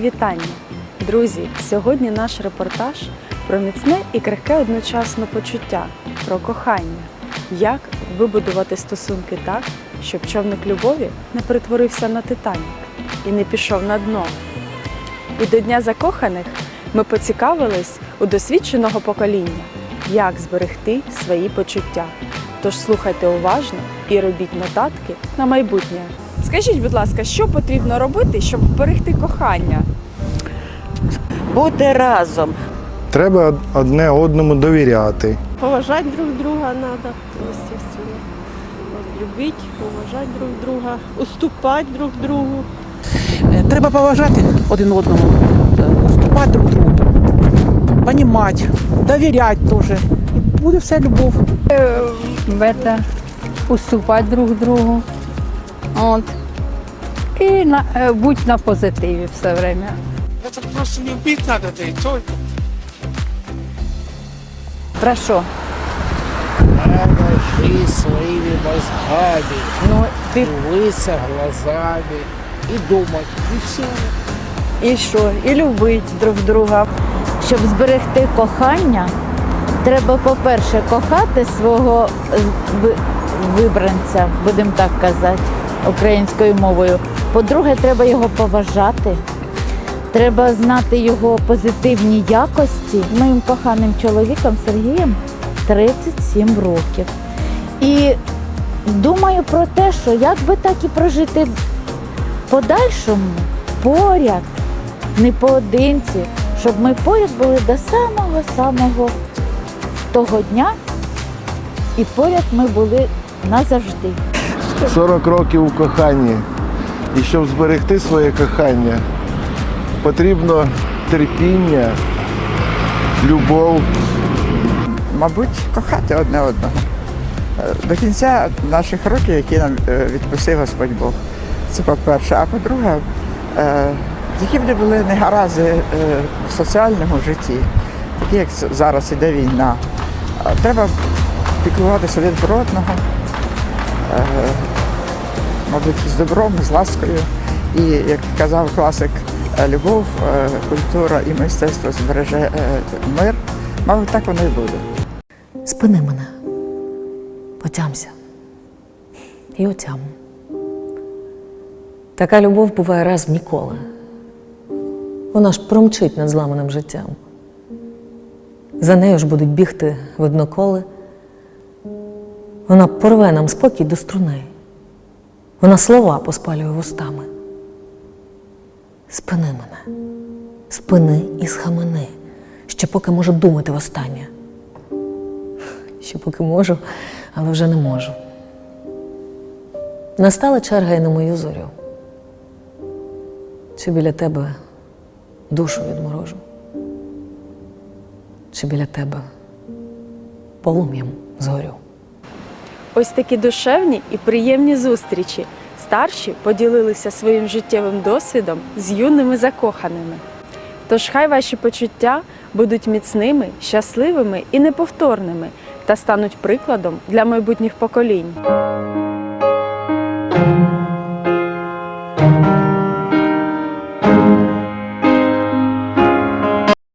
вітання. Друзі, сьогодні наш репортаж про міцне і крихке одночасно почуття, про кохання. Як вибудувати стосунки так, щоб човник любові не перетворився на Титанік і не пішов на дно. І до Дня закоханих ми поцікавились у досвідченого покоління, як зберегти свої почуття. Тож слухайте уважно і робіть нотатки на майбутнє. Скажіть, будь ласка, що потрібно робити, щоб вберегти кохання? бути разом. Треба одне одному довіряти. Поважать друг друга надо, естественно. Вот, любить, поважать друг друга, уступать друг другу. Е, Треба поважати один одному, е, уступати друг другу, понімати, довіряти теж. І буде все любов. это, уступати друг другу. От. І на, е, будь на позитиві все время. Это просто любить надо, да и только. Про що? Жить своими мозгами, Ну, ти лысо глазами и думать. И все. і що? І любить друг друга. Щоб зберегти кохання, треба, по-перше, кохати свого вибранця, будемо так казати, українською мовою. По-друге, треба його поважати. Треба знати його позитивні якості. Моїм коханим чоловіком Сергієм 37 років. І думаю про те, що як би так і прожити подальшому поряд, не поодинці, щоб ми поряд були до самого-самого того дня, і поряд ми були назавжди. 40 років у коханні. І щоб зберегти своє кохання, потрібно терпіння, любов. Мабуть, кохати одне одного. До кінця наших років, які нам е, відпустив Господь Бог. Це по-перше. А по-друге, е, які б не були негаразди е, в соціальному житті, такі як зараз іде війна, треба піклуватися один про одного, мабуть, з добром, з ласкою. І, як казав класик, е, любов, е, культура і мистецтво збереже е, мир. Мабуть, так воно і буде. Спини мене, отямся. І отям. Така любов буває раз в ніколи. Вона ж промчить над зламаним життям. За нею ж будуть бігти видноколи. Вона порве нам спокій до струни. Вона слова поспалює вустами. Спини мене, спини і схамени, ще поки можу думати востаннє ще поки можу, але вже не можу. Настала черга і на мою зорю. Чи біля тебе душу відморожу? Чи біля тебе полум'ям згорю? Ось такі душевні і приємні зустрічі. Старші поділилися своїм життєвим досвідом з юними закоханими. Тож хай ваші почуття будуть міцними, щасливими і неповторними та стануть прикладом для майбутніх поколінь.